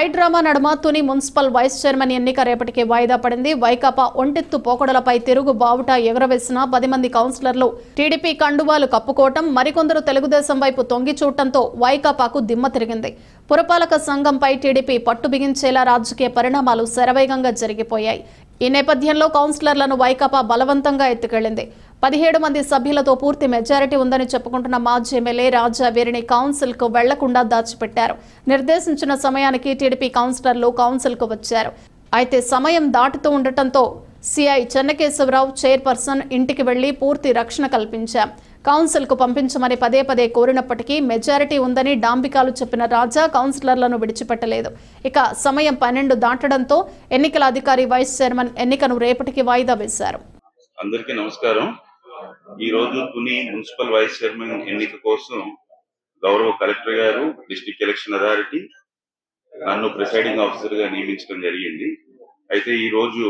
High drama నడుమ Tuni municipal vice chairman ఎన్నిక రేపటికి వాయిదా పడింది. వైకాపా ఒంటెత్తు పోకడలపై తిరుగు బావుట ఎగురవేసిన పది మంది కౌన్సిలర్లు టీడీపీ కండువాలు కప్పుకోవటం మరికొందరు తెలుగుదేశం వైపు తొంగి చూడటంతో వైకాపాకు దిమ్మ తిరిగింది. పురపాలక సంఘంపై టీడీపీ పట్టు బిగించేలా రాజకీయ పరిణామాలు శరవేగంగా జరిగిపోయాయి. ఈ నేపథ్యంలో కౌన్సిలర్లను వైకాపా బలవంతంగా ఎత్తుకెళ్ళింది పదిహేడు మంది సభ్యులతో పూర్తి మెజారిటీ ఉందని చెప్పుకుంటున్న మాజీ ఎమ్మెల్యే రాజా వీరిని కౌన్సిల్కు వెళ్ళకుండా దాచిపెట్టారు. నిర్దేశించిన సమయానికి టీడీపీ కౌన్సిలర్లు కౌన్సిల్కు వచ్చారు. అయితే సమయం దాటుతూ ఉండటంతో సిఐ చెన్నకేశవరావు చైర్పర్సన్ ఇంటికి వెళ్ళి పూర్తి రక్షణ కల్పించాం కౌన్సిల్కు పంపించమని పదే పదే కోరినప్పటికీ మెజారిటీ ఉందని డాంబికాలు చెప్పిన రాజా కౌన్సిలర్లను విడిచిపెట్టలేదు. ఇక సమయం పన్నెండు దాటడంతో ఎన్నికల అధికారి వైస్ చైర్మన్ ఎన్నికను రేపటికి వాయిదా వేశారు. అందరికీ నమస్కారం. ఈ రోజు తుని మున్సిపల్ వైస్ చైర్మన్ ఎన్నిక కోసం గౌరవ కలెక్టర్ గారు డిస్ట్రిక్ట్ ఎలక్షన్ అథారిటీ నన్ను ప్రిసైడింగ్ ఆఫీసర్గా నియమించడం జరిగింది. అయితే ఈ రోజు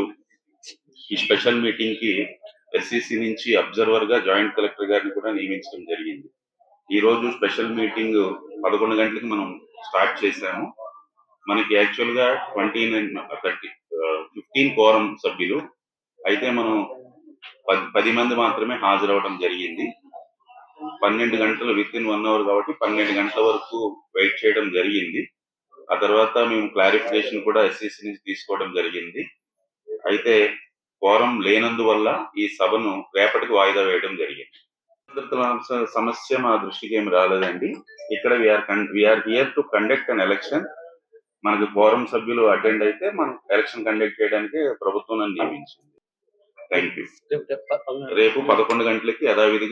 ఈ స్పెషల్ మీటింగ్కి ఎస్సీసీ నుంచి అబ్జర్వర్గా జాయింట్ కలెక్టర్ గారిని కూడా నియమించడం జరిగింది. ఈ రోజు స్పెషల్ మీటింగ్ పదకొండు గంటలకు మనం స్టార్ట్ చేశాము. మనకి యాక్చువల్గా twenty nine thirty fifteen quorum సభ్యులు. అయితే మనం పది పది మంది మాత్రమే హాజరవడం జరిగింది. పన్నెండు గంటలు విత్ ఇన్ వన్ అవర్ కాబట్టి పన్నెండు గంటల వరకు వెయిట్ చేయడం జరిగింది. ఆ తర్వాత మేము క్లారిఫికేషన్ కూడా ఎస్సీసీ నుంచి తీసుకోవడం జరిగింది. అయితే ఫోరం లేనందువల్ల ఈ సభను రేపటికి వాయిదా వేయడం జరిగింది. సమస్య మా దృష్టికి ఏమి రాలేదండి. ఇక్కడ we are we are here to conduct an election మనకి ఫోరం సభ్యులు అటెండ్ అయితే మనం ఎలక్షన్ కండక్ట్ చేయడానికి ప్రభుత్వం నియమించింది. థ్యాంక్ యూ రేపు పదకొండు గంటలకి యథావిధిగా